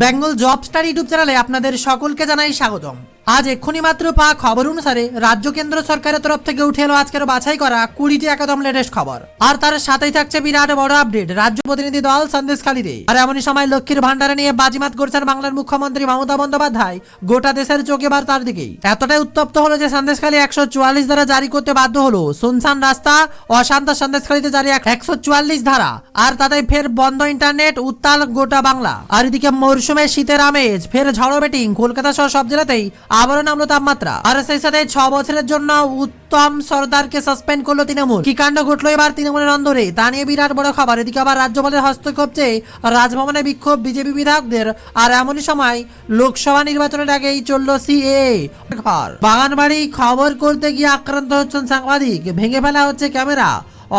Bengal job star YouTube চ্যানেলে আপনাদের সকলকে জানাই স্বাগতম। আজ এক্ষুনি মাত্র পাওয়া খবর অনুসারে রাজ্য কেন্দ্র সরকারের তরফ থেকে উঠে এলো আজকের বাছাই করা কুড়িটি একদম লেটেস্ট খবর। আর তার সাথেই থাকছে বিরাট বড় আপডেট রাজ্য প্রতিনিধি দল সন্দেশখালীতে আর এমনই সময় লক্ষ্মীর ভান্ডারে নিয়ে বাজিমাত করছেন বাংলার মুখ্যমন্ত্রী মমতা বন্দ্যোপাধ্যায়। গোটা দেশের চোখ এবার তার দিকেই। এতটাই উত্তপ্ত হলো যে সন্দেশখালী একশো চুয়াল্লিশ ধারা জারি করতে বাধ্য হলো। সুনসান রাস্তা, অশান্ত সন্দেশখালীতে জারি একশো চুয়াল্লিশ ধারা। আর তাতে ফের বন্ধ ইন্টারনেট উত্তাল গোটা বাংলা। আর এদিকে মরশুমে শীতের আমেজ, ফের ঝড়ো বেটিং কলকাতা সহ সব জেলাতেই আবারও নামলো তাপমাত্রা। আর সেই সাথে ছ বছরের জন্য উত্তম সর্দারকে সাসপেন্ড করল তৃণমূল। কি কাণ্ড ঘটলো এবার তৃণমূলের অন্দরে? তা নিয়ে বিরাট বড় খবর। এদিকে আবার রাজ্যপালের হস্তক্ষেপ চেয়ে রাজভবনে বিক্ষোভ বিজেপি বিধায়কদের। আর এমনই সময় লোকসভা নির্বাচনের আগেই চলল সিএ বাগানবাড়ি খবর করতে গিয়ে আক্রান্ত হচ্ছেন সাংবাদিক। ভেঙে ফেলা হচ্ছে ক্যামেরা।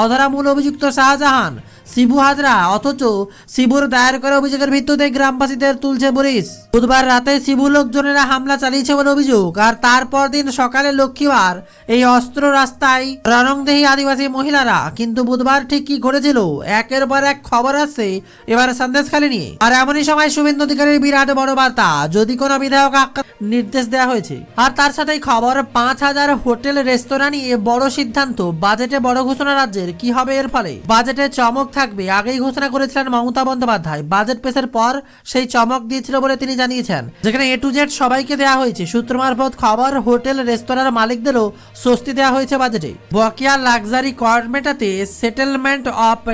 অধরা মূল অভিযুক্ত শাহজাহান, শিবু হাজরা, অথচ শিবুর দায়ের করা অভিযোগের ভিত্তিতে গ্রামবাসীদের তুলছে পুলিশ। বুধবার রাতে শিবু লোকজনেরা হামলা চালিয়েছে বলে অভিযোগ, আর তারপর দিন সকালে লক্ষ্মীবার এই অস্ত্র রাস্তায় রণংদেহী আদিবাসী মহিলারা। কিন্তু বুধবার ঠিক কি ঘটেছিল, একের পর এক খবর আসছে এবার সন্দেশখালী নিয়ে। আর এমনই সময় শুভেন্দু অধিকারীর বিরাট বড় বার্তা, যদি কোনো বিধায়ক নির্দেশ দেওয়া হয়েছে। আর তার সাথে খবর, পাঁচ হাজার হোটেল রেস্তোরাঁ নিয়ে বড় সিদ্ধান্ত। বাজেটে বড় ঘোষণা রাজ্যের। কি হবে এর ফলে? বাজেটে চমক থাকবে, আগেই ঘোষণা করেছিলেন মমতা বন্দ্যোপাধ্যায়। বাজেট পেশের পর সেই চমক দিয়েছিল বলে তিনি জানিয়েছেন। যেখানে এ টু জেড সবাইকে দেওয়া হয়েছে। সূত্র মারফত খবর, হোটেল, রেস্তোরাঁর মালিকদেরও স্বস্তি দেওয়া হয়েছে বাজেটে। বকেয়া লাক্সারি কর মেটাতে সেটেলমেন্ট অফ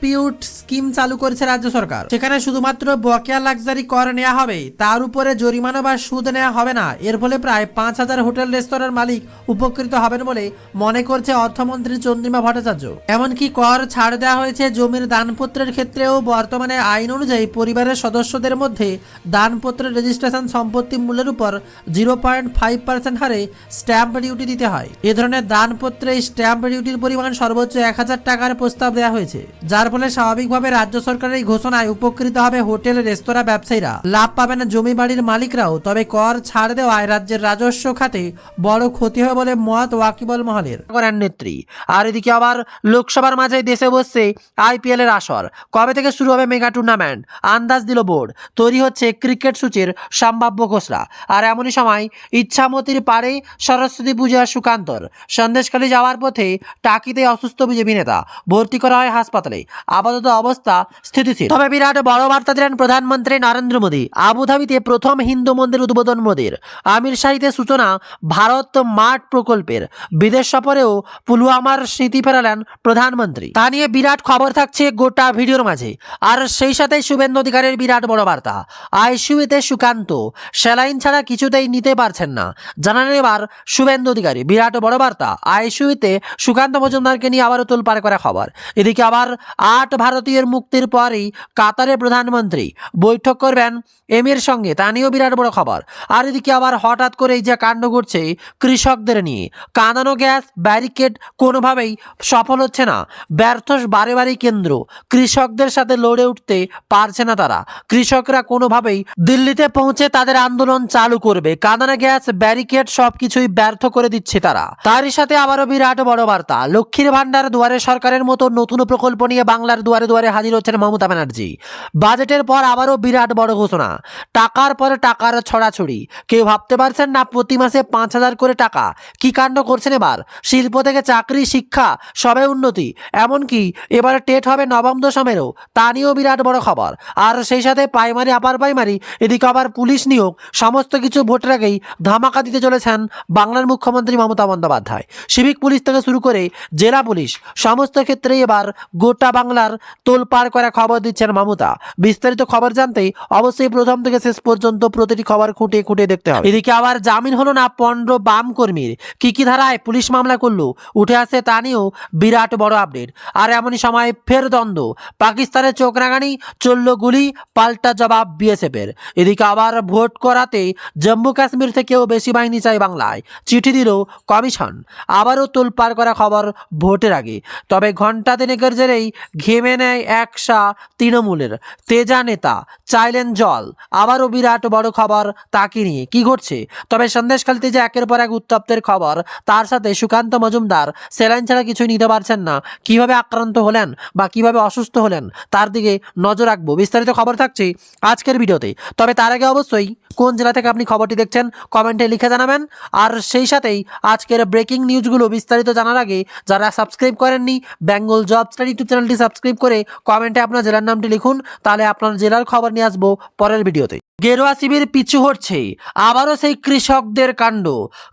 ডিসপিউট স্কিম চালু করেছে রাজ্য সরকার। সেখানে শুধুমাত্র বকেয়া লাক্সারি কর নেওয়া হবে, তার উপরে জরিমানা বা সুদ নেওয়া হবে না। এর ফলে প্রায় পাঁচ হাজার হোটেল রেস্তোরাঁর মালিক উপকৃত হবেন বলে মনে করছে অর্থমন্ত্রী চন্দ্রিমা ভট্টাচার্য। এমনকি কর ছাড় দেওয়া হয়েছে জমির দানপত্রের ক্ষেত্রেও, বর্তমানে আইন অনুযায়ী পরিবারের সদস্যদের মধ্যে দানপত্রের রেজিস্ট্রেশন সম্পত্তি মূল্যের উপর জিরো পয়েন্ট ফাইভ পার্সেন্ট হারে স্ট্যাম্প ডিউটি দিতে হয়। এ ধরনের দানপত্রে স্ট্যাম্প ডিউটির পরিমাণ সর্বোচ্চ এক হাজার টাকার প্রস্তাব দেওয়া হয়েছে, যার ফলে স্বাভাবিকভাবে রাজ্য সরকারের এই ঘোষণায় উপকৃত হবে হোটেল, রেস্তোরাঁ ব্যবসায়ীরা। লাভ পাবে না জমি বাড়ির মালিকরাও, তবে কর ছাড় দেওয়ায় রাজ্যের রাজস্ব খাতে বড় ক্ষতি হবে বলে মত ওয়াকিবল মহলের। করেন নেত্রী। আর এদিকে আবার লোকসভার মাঝে দেশে বসছে আইপিএল এর আসর। কবে থেকে শুরু হবে মেগা টুর্নামেন্ট? আন্দাজ দিল বোর্ড। তৈরি হচ্ছে ক্রিকেট সূচির সম্ভাব্য ঘোষণা। আর এমনই সময় ইচ্ছামতির পারে সরস্বতী পূজা সুকান্তর। সন্দেশখালী যাওয়ার পথে টাকিতে অসুস্থ বিজেপি নেতা। ভর্তি করা হয় হাসপাতালে। আপাতত অবস্থা স্থিতিশীল। তবে বিরাট বড় বার্তা দিলেন প্রধানমন্ত্রী নরেন্দ্র মোদী। আবুধাবিতে প্রথম হিন্দু মন্দির উদ্বোধন মোদীর। আমির শাহিতে সূচনা ভারত মাঠ প্রকল্পের। বিদেশ সফরেও পুলওয়ামার স্মৃতি ফেরালেন প্রধানমন্ত্রী। তা নিয়ে বিরাট খবর থাকছে গোটা ভিডিওর মাঝে। আর সেই সাথে শুভেন্দু অধিকারের বিরাট বড় বার্তা। আইসিউতে সুকান্ত। স্যালাইন ছাড়া কিছুতেই নিতে পারছেন না। জানালেন এবার শুভেন্দু অধিকারী। বিরাট বড় বার্তা। আইসিউতে সুকান্ত মজুমদারকে নিয়ে আবারও তোলপাড় করা খবর। এদিকে আবার আট ভারতীয়ের মুক্তির পরেই কাতারের প্রধানমন্ত্রী বৈঠক করবেন এমের সঙ্গে। তা নিয়েও বিরাট বড় খবর। আর এদিকে আবার হঠাৎ করে এই যে কাণ্ড ঘটছে কৃষকদের নিয়ে। কাঁদানো গ্যাস, ব্যারিকেড কোনোভাবেই সফল হচ্ছে না। ব্যর্থ বারে বারে কেন্দ্র। কৃষকদের সাথে লড়ে উঠতে পারছে না তারা। কৃষকরা কোনোভাবেই দিল্লিতে পৌঁছে তাদের আন্দোলন চালু করবে। কাঁদানো গ্যাস, ব্যারিকেড সবকিছুই ব্যর্থ করে দিচ্ছে তারা। তারই সাথে আবারও বিরাট বড় বার্তা। লক্ষ্মীর ভান্ডার দুয়ারে সরকারের মতো নতুন প্রকল্প নিয়ে বাংলার দুয়ারে দুয়ারে হাজির হচ্ছেন মমতা ব্যানার্জি। বাজেটের পর আবারও বিরাট বড় ঘোষণা। টাকার পরে টাকার ছড়াছড়ি। কেউ ভাবতে পারছেন না প্রতি মাসে পাঁচ হাজার করে টাকা। কি কাণ্ড করছেন এবার? শিল্প থেকে চাকরি, শিক্ষা, সবে উন্নতি। এমনকি এবারে টেট হবে নবম দশমেরও। তা নিয়েও বিরাট বড় খবর। আর সেই সাথে প্রাইমারি আপার প্রাইমারি এদিকে আবার পুলিশ নিয়োগ। সমস্ত কিছু ভোটের আগেই ধামাকা দিতে চলেছেন বাংলার মুখ্যমন্ত্রী মমতা বন্দ্যোপাধ্যায়। সিভিক পুলিশ থেকে শুরু করে জেলা পুলিশ। সমস্ত ক্ষেত্রেই এবার গোটা বাংলার তোলপাড় করা খবর দিচ্ছেন মমতা। বিস্তারিত খবর জানতেই অবশ্যই প্রথম থেকে শেষ পর্যন্ত প্রতিটি খবর খুঁটিয়ে খুঁটিয়ে দেখতে হবে। এদিকে আবার জামিন হলো না পনেরো বাম কর্মীর। কি কি ধারায় পুলিশ মামলা করল? উঠে আসে তা নিয়েও বিরাট বড় আপডেট। আর এমনই সময় ফের দ্বন্দ্ব। পাকিস্তানের চোখ রাঙানি, চলল গুলি, পাল্টা জবাব বিএসএফ এর এদিকে আবার ভোট করাতে জম্মু কাশ্মীর থেকেও বেশি বাহিনী চাই বাংলায়। চিঠি দিল কমিশন। আবারও তোলপাড় করা খবর ভোটের আগে। তবে ঘণ্টা তিনেকের জেরেই ঘেমে নেয় একসা তৃণমূলের। তেজা নেতা চাইলেন জল। আবারও বিরাট বড় খবর তাকে নিয়ে। কি ঘটছে? তবে সন্দেশখালিতে যে একের পর এক উত্তপ্তের খবর, তার সাথে সুকান্ত মজুমদার সেলাইন ছাড়া কিছুই নিতে পারছেন না। কীভাবে আক্রান্ত হলেন বা কীভাবে অসুস্থ হলেন, তার দিকে নজর রাখব। বিস্তারিত খবর থাকছে আজকের ভিডিওতে। তবে তার আগে অবশ্যই কোন জেলা থেকে আপনি খবরটি দেখছেন, কমেন্টে লিখে জানাবেন। আর সেই সাথেই আজকের ব্রেকিং নিউজগুলো বিস্তারিত জানার আগে যারা সাবস্ক্রাইব করেননি, বেঙ্গল জব স্টাডি ইউটিউব চ্যানেলটি সাবস্ক্রাইব করে কমেন্টে আপনার জেলার নামটি লিখুন, তাহলে আপনার জেলার খবর নিয়ে আসব পরের ভিডিওতে। গেরুয়া শিবির পিছু হচ্ছে আবারও সেই কৃষকদের কাণ্ড।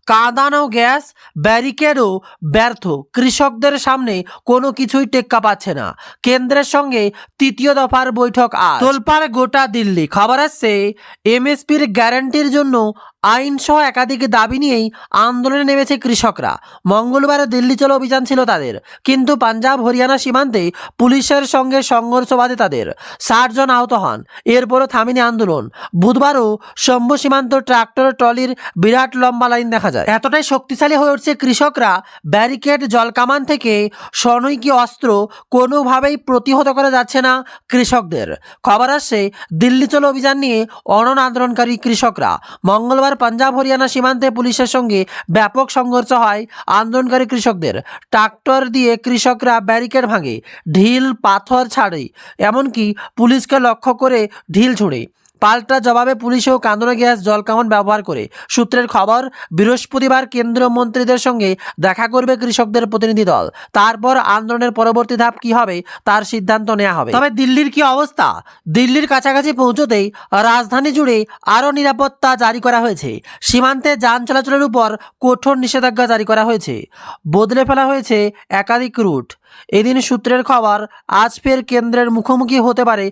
কাঁদানো গ্যাস, ব্যারিকেডও ব্যর্থ। কৃষকদের সামনে কোনো কিছুই টেক্কা পাচ্ছে না। কেন্দ্রের সঙ্গে তৃতীয় দফার বৈঠক আজ। তোলপাড় গোটা দিল্লি। খবর আসছে, এমএসপির গ্যারান্টির জন্য আইনসহ একাধিক দাবি নিয়েই আন্দোলনে নেমেছে কৃষকরা। মঙ্গলবার দিল্লি চলো অভিযান ছিল তাদের। কিন্তু পাঞ্জাব, হরিয়ানা সীমান্তে পুলিশের সঙ্গে সংঘর্ষ বাধে তাদের। ষাট জন আহত হন। এরপরও থামেনি আন্দোলন। বুধবারও শম্ভু সীমান্ত ট্রাক্টর ট্রলির বিরাট লম্বা লাইন দেখা যায়। এতটাই শক্তিশালী হয়ে উঠছে কৃষকরা ব্যারিকেড, জলকামান থেকে স্বনৈকি অস্ত্র কোনোভাবেই প্রতিহত করা যাচ্ছে না কৃষকদের। খবর আসছে, দিল্লি চলো অভিযান নিয়ে অনন আন্দোলনকারী কৃষকরা। মঙ্গলবার পাঞ্জাব, হরিয়ানা সীমান্তে পুলিশের সঙ্গে ব্যাপক সংঘর্ষ হয় আন্দোলনকারী কৃষকদের। ট্রাক্টর দিয়ে কৃষকরা ব্যারিকেড ভাঙে, ঢিল, পাথর ছাড়ে, এমনকি পুলিশকে লক্ষ্য করে ঢিল ছুঁড়ে। পাল্টা জবাবে পুলিশও কান্দনা গ্যাস জলকামান ব্যবহার করে। সূত্রের খবর, বৃহস্পতিবার কেন্দ্রীয় মন্ত্রীদের সঙ্গে দেখা করবে কৃষকদের প্রতিনিধি দল। তারপর আন্দোলনের পরবর্তী ধাপ কি হবে, তার সিদ্ধান্ত নেওয়া হবে। তবে দিল্লির কি অবস্থা? দিল্লির কাছাকাছি পৌঁছতেই রাজধানী জুড়ে আরও নিরাপত্তা জারি করা হয়েছে। সীমান্তে যান চলাচলের উপর কঠোর নিষেধাজ্ঞা জারি করা হয়েছে। বদলে ফেলা হয়েছে একাধিক রুট। এদিন সূত্রের খবর, আজ ফের কেন্দ্রের মুখোমুখি হতে পারে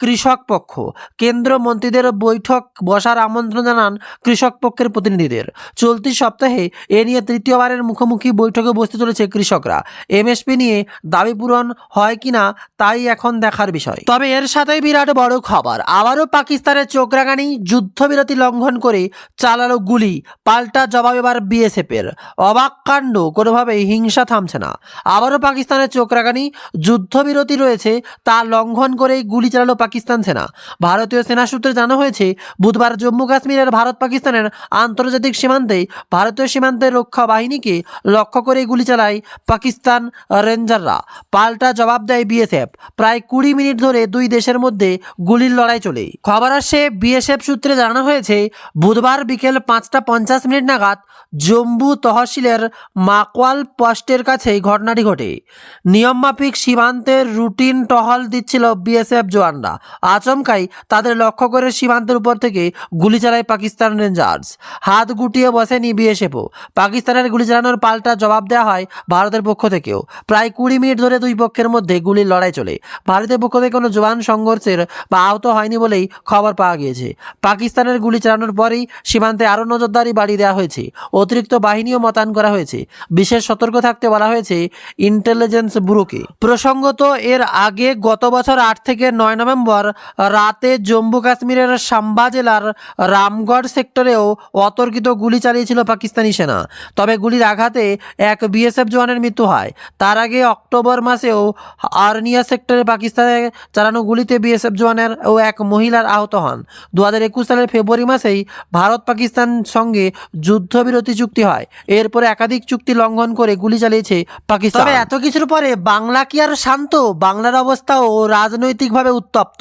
কৃষক পক্ষ। কেন্দ্র মন্ত্রীদের বৈঠক বসার আমন্ত্রণ জানান কৃষক পক্ষের প্রতিনিধিদের। চলতি সপ্তাহে এ নিয়ে তৃতীয়বারের মুখোমুখি বৈঠকে বসতে চলেছে কৃষকরা। এমএসপি নিয়ে দাবি পূরণ হয় কিনা তাই এখন দেখার বিষয়। তবে এর সাথেই বিরাট বড় খবর। আবারও পাকিস্তানের চোখ রাঙানি যুদ্ধবিরতি লঙ্ঘন করে চালালো গুলি, পাল্টা জবাব এবার বিএসএফের। অবাক কাণ্ড, কোনোভাবেই হিংসা থামছে না। আবারও পাকিস্তানের চোখ রাঙানি যুদ্ধবিরতি রয়েছে তা লঙ্ঘন করেই গুলি চালালো পাকিস্তান সেনা। ভারতীয় সেনা সূত্রে জানা হয়েছে, বুধবার জম্মু কাশ্মীরের ভারত পাকিস্তানের আন্তর্জাতিক সীমান্তে ভারতীয় সীমান্তের রক্ষা বাহিনীকে লক্ষ্য করে গুলি চালায় পাকিস্তান রেঞ্জাররা। পাল্টা জবাব দেয় বিএসএফ। প্রায় কুড়ি মিনিট ধরে দুই দেশের মধ্যে গুলির লড়াই চলে। খবর আসে বিএসএফ সূত্রে জানানো হয়েছে, বুধবার বিকেল পাঁচটা পঞ্চাশ মিনিট নাগাদ জম্মু তহসিলের মাকওয়াল পোস্টের কাছে ঘটনাটি ঘটে। নিয়মমাফিক সীমান্তের রুটিন টহল দিচ্ছিল বিএসএফ জওয়ানরা। আচমকাই তাদের লক্ষ্য করে সীমান্তের উপর থেকে গুলি চালায় পাকিস্তান রেঞ্জার্স। হাত গুটিয়ে বসেনি বিএসএফও। পাকিস্তানের গুলি চালানোর পাল্টা জবাব দেওয়া হয় ভারতের পক্ষ থেকেও। প্রায় কুড়ি মিনিট ধরে দুই পক্ষের মধ্যে গুলির লড়াই চলে। ভারতের পক্ষ থেকে কোনো জওয়ান সংঘর্ষের বা আহত হয়নি বলেই খবর পাওয়া গিয়েছে। পাকিস্তানের গুলি চালানোর পরেই সীমান্তে আরও নজরদারি বাড়িয়ে দেওয়া হয়েছে। অতিরিক্ত বাহিনীও মোতায়েন করা হয়েছে। বিশেষ সতর্ক থাকতে বলা হয়েছে ইন্টেলিজেন্স ব্যুরোকে। প্রসঙ্গত এর আগে গত বছর আট থেকে নয় নভেম্বর রাতে জম্মু কাশ্মীরের সাম্বা জেলার রামগড় সেক্টরেও অতর্কিত গুলি চালিয়েছিল পাকিস্তানি সেনা। তবে গুলির আঘাতে এক বিএসএফ জওয়ানের মৃত্যু হয়। তার আগে অক্টোবর মাসেও আর্নিয়া সেক্টরে পাকিস্তানে চালানো গুলিতে বিএসএফ জওয়ানের ও এক মহিলার আহত হন। দু হাজার একুশ সালের ফেব্রুয়ারি মাসেই ভারত পাকিস্তান সঙ্গে যুদ্ধবিরতি চুক্তি হয়। এরপরে একাধিক চুক্তি লঙ্ঘন করে গুলি চালিয়েছে পাকিস্তান। তবে এত কিছুর পরে বাংলা কি আর শান্ত? বাংলার অবস্থাও রাজনৈতিকভাবে উত্তপ্ত।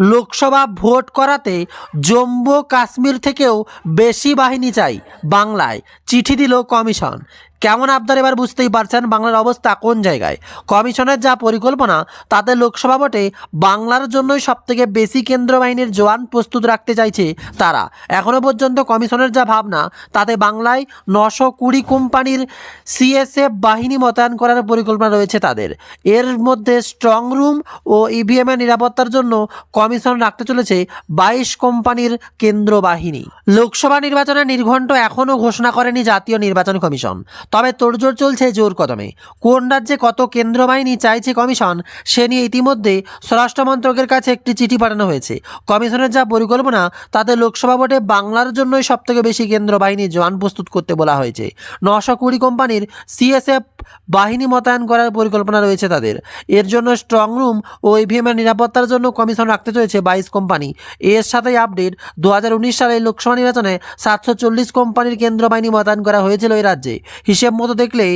লোকসভা ভোট করাতে জম্মু কাশ্মীর থেকেও বেশি বাহিনী চাই। বাংলায় চিঠি দিল কমিশন। কেমন আপনার এবার বুঝতেই পারছেন বাংলার অবস্থা কোন জায়গায়? কমিশনের যা পরিকল্পনা, তাতে লোকসভা ভোটে বাংলার জন্যই সবথেকে বেশি কেন্দ্র বাহিনীর জোয়ান প্রস্তুত রাখতে চাইছে তারা। এখনও পর্যন্ত কমিশনের যা ভাবনা, তাতে বাংলায় নশো কুড়ি কোম্পানির সিএসএফ বাহিনী মোতায়েন করার পরিকল্পনা রয়েছে তাদের। এর মধ্যে স্ট্রং রুম ও ইভিএমের নিরাপত্তার জন্য কমিশন রাখতে চলেছে বাইশ কোম্পানির কেন্দ্র বাহিনী লোকসভা নির্বাচনের নির্ঘণ্ট এখনও ঘোষণা করেনি জাতীয় নির্বাচন কমিশন। তবে তোড়জোড় চলছে জোর কদমে। কোন রাজ্যে কত কেন্দ্র বাহিনী চাইছে কমিশন, সে নিয়ে ইতিমধ্যে স্বরাষ্ট্র মন্ত্রকের কাছে একটি চিঠি পাঠানো হয়েছে। কমিশনের যা পরিকল্পনা, তাতে লোকসভা ভোটে বাংলার জন্যই সবথেকে বেশি কেন্দ্র বাহিনী জওয়ান প্রস্তুত করতে বলা হয়েছে। নশো কুড়ি কোম্পানির সিএসএফ বাহিনী মোতায়েন করার পরিকল্পনা রয়েছে তাদের। এর জন্য স্ট্রং রুম ও ইভিএমের নিরাপত্তার জন্য কমিশন রাখতে চলেছে বাইশ কোম্পানি। এর সাথেই আপডেট দু সালে লোকসভা নির্বাচনে সাতশো চল্লিশ কোম্পানির কেন্দ্র বাহিনী মোতায়েন করা হয়েছিল এই রাজ্যে। হিসেব মতো দেখলে,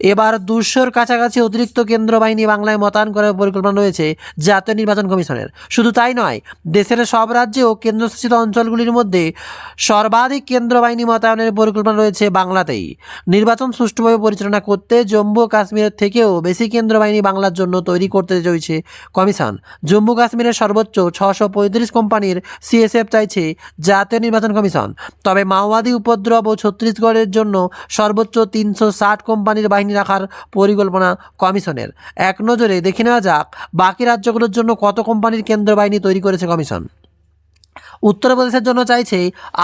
এবার দুশোর কাছাকাছি অতিরিক্ত কেন্দ্র বাহিনী বাংলায় মোতায়েন করার পরিকল্পনা রয়েছে জাতীয় নির্বাচন কমিশনের। শুধু তাই নয়, দেশের সব রাজ্যে ও কেন্দ্রশাসিত অঞ্চলগুলির মধ্যে সর্বাধিক কেন্দ্র বাহিনী মোতায়েনের পরিকল্পনা রয়েছে বাংলাতেই। নির্বাচন সুষ্ঠুভাবে পরিচালনা করতে জম্মু কাশ্মীরের থেকেও বেশি কেন্দ্র বাহিনী বাংলার জন্য তৈরি করতে চলেছে। কমিশন, জম্মু কাশ্মীরের সর্বোচ্চ ছশো পঁয়ত্রিশ কোম্পানির সিএসএফ চাইছে জাতীয় নির্বাচন কমিশন। তবে মাওবাদী উপদ্রব ও ছত্তিশগড়ের জন্য সর্বোচ্চ তিনশো ষাট কোম্পানির বাহিনী রাখার পরিকল্পনা কমিশনের। এক নজরে দেখে নেওয়া যাক, বাকি রাজ্যগুলোর জন্য কত কোম্পানির কেন্দ্র বাহিনী তৈরি করেছে কমিশন। উত্তরপ্রদেশের জন্য চাইছে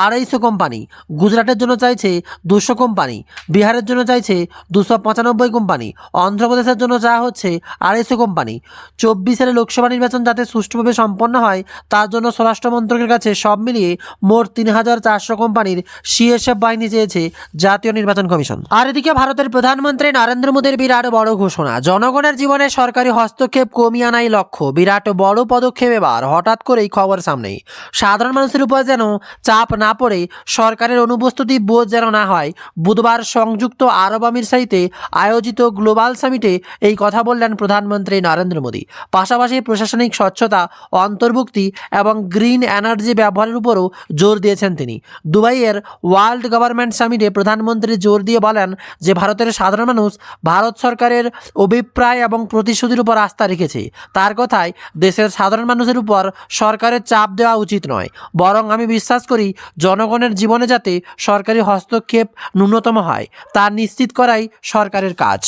আড়াইশো কোম্পানি, গুজরাটের জন্য চাইছে দুশো কোম্পানি, বিহারের জন্য চাইছে দুশো পঁচানব্বই কোম্পানি, অন্ধ্রপ্রদেশের জন্য চাওয়া হচ্ছে আড়াইশো কোম্পানি। চব্বিশের লোকসভা নির্বাচন যাতে সুষ্ঠুভাবে সম্পন্ন হয়, তার জন্য স্বরাষ্ট্র মন্ত্রকের কাছে সব মিলিয়ে মোট তিন হাজার চারশো কোম্পানির সিএসএফ বাহিনী চেয়েছে জাতীয় নির্বাচন কমিশন। আর এদিকে ভারতের প্রধানমন্ত্রী নরেন্দ্র মোদীর বিরাট বড় ঘোষণা, জনগণের জীবনে সরকারি হস্তক্ষেপ কমিয়ে আনাই লক্ষ্য, বিরাট বড় পদক্ষেপ এবার, হঠাৎ করেই খবর সামনেই। সাধারণ মানুষের উপর যেন চাপ না পড়ে, সরকারের অনুপস্থিতি বোধ যেন না হয়। বুধবার সংযুক্ত আরব আমির সাইতে আয়োজিত গ্লোবাল সামিটে এই কথা বললেন প্রধানমন্ত্রী নরেন্দ্র মোদী। পাশাপাশি প্রশাসনিক স্বচ্ছতা, অন্তর্ভুক্তি এবং গ্রিন এনার্জি ব্যবহারের উপরও জোর দিয়েছেন তিনি। দুবাইয়ের ওয়ার্ল্ড গভর্নমেন্ট সামিটে প্রধানমন্ত্রী জোর দিয়ে বলেন যে, ভারতের সাধারণ মানুষ ভারত সরকারের অভিপ্রায় এবং প্রতিশ্রুতির উপর আস্থা রেখেছে। তার কথায় দেশের সাধারণ মানুষের উপর সরকারের চাপ দেওয়া উচিত নয়। বরং আমি বিশ্বাস করি জনগণের জীবনে যাতে সরকারি হস্তক্ষেপ ন্যূনতম হয়, তা নিশ্চিত করাই সরকারের কাজ।